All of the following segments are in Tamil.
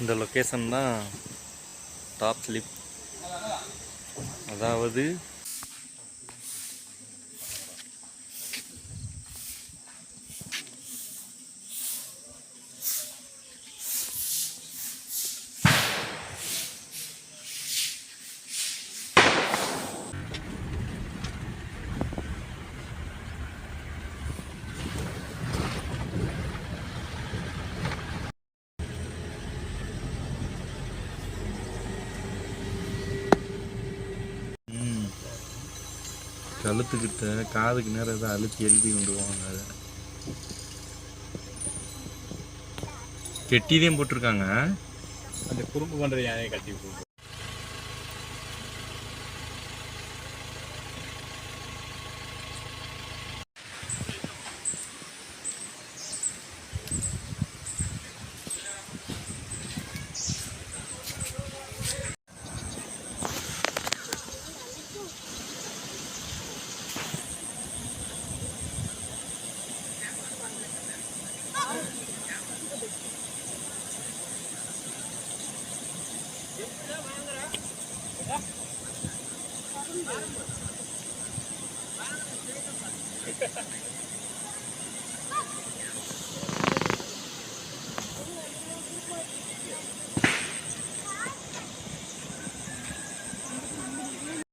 இந்த லொக்கேஷன் தான் டாப் ஸ்லிப் அதாவது கழுத்துக்கிட்ட காதுக்கு நேரம் எதாவது அழுத்தி எழுதி கொண்டு போவாங்க அதை. கெட்டிதையும் போட்டிருக்காங்க. அந்த குறும்பு பண்ணுறது யாரையும் கட்டி போட்டு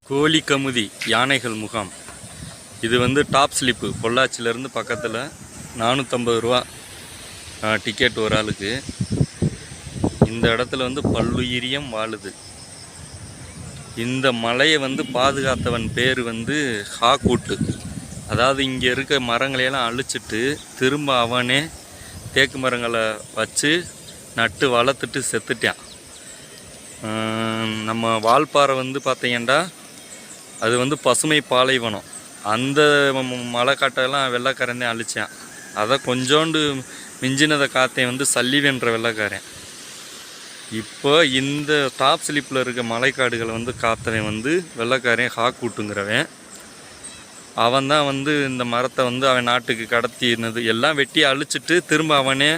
கோழி கமுதி யானைகள் முகாம். இது வந்து டாப் ஸ்லிப்பு. பொள்ளாச்சியிலேருந்து பக்கத்தில் நானூற்றம்பது ரூபா டிக்கெட் ஒரு ஆளுக்கு. இந்த இடத்துல வந்து பல்லுயிரியம் வாழுது. இந்த மலையை வந்து பாதுகாத்தவன் பேர் வந்து ஹாக்கூட்டு அதாவது இங்கே இருக்க மரங்களையெல்லாம் அழிச்சிட்டு திரும்ப அவனே தேக்கு மரங்களை வச்சு நட்டு வளர்த்துட்டு செத்துட்டான். நம்ம வால்பாறை வந்து பார்த்தீங்கன்னா அது வந்து பசுமை பாலைவனம். அந்த மலைக்காட்டெல்லாம் வெள்ளைக்காரனே அழித்தான் அதை கொஞ்சோண்டு மிஞ்சினதை காத்தேன் வந்து சல்லிவென்ற வெள்ளைக்காரன். இப்போ இந்த டாப் ஸ்லிப்பில் இருக்க மலைக்காடுகளை வந்து காத்தவன் வந்து வெள்ளைக்காரன் ஹாக்கூட்டுங்கிறவன் அவன் தான் வந்து இந்த மரத்தை வந்து அவன் நாட்டுக்கு கடத்தினது. எல்லாம் வெட்டி அழிச்சிட்டு திரும்ப அவனே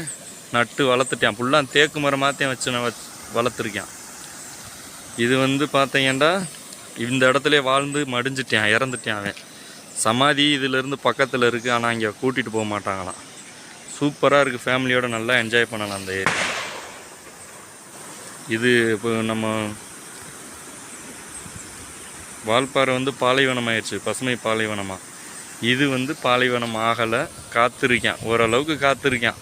நட்டு வளர்த்துட்டான். ஃபுல்லாக தேக்கு மரமாத்தையும் வச்சு நான் வளர்த்துருக்கான். இது வந்து பார்த்தீங்கன்னா இந்த இடத்துல வாழ்ந்து மடிஞ்சிட்டான் இறந்துட்டான் அவன். சமாதி இதிலேருந்து பக்கத்தில் இருக்குது ஆனால் இங்கே கூட்டிகிட்டு போக மாட்டாங்களாம். சூப்பராக இருக்குது ஃபேமிலியோடு நல்லா என்ஜாய் பண்ணலாம் அந்த ஏரியா. இது இப்போ நம்ம வால்பாறை வந்து பாலைவனம் ஆயிடுச்சு பசுமை பாலைவனமாக இது வந்து பாலைவனம் ஆகலை. காத்திருக்கான். ஓரளவுக்கு காத்திருக்கான்.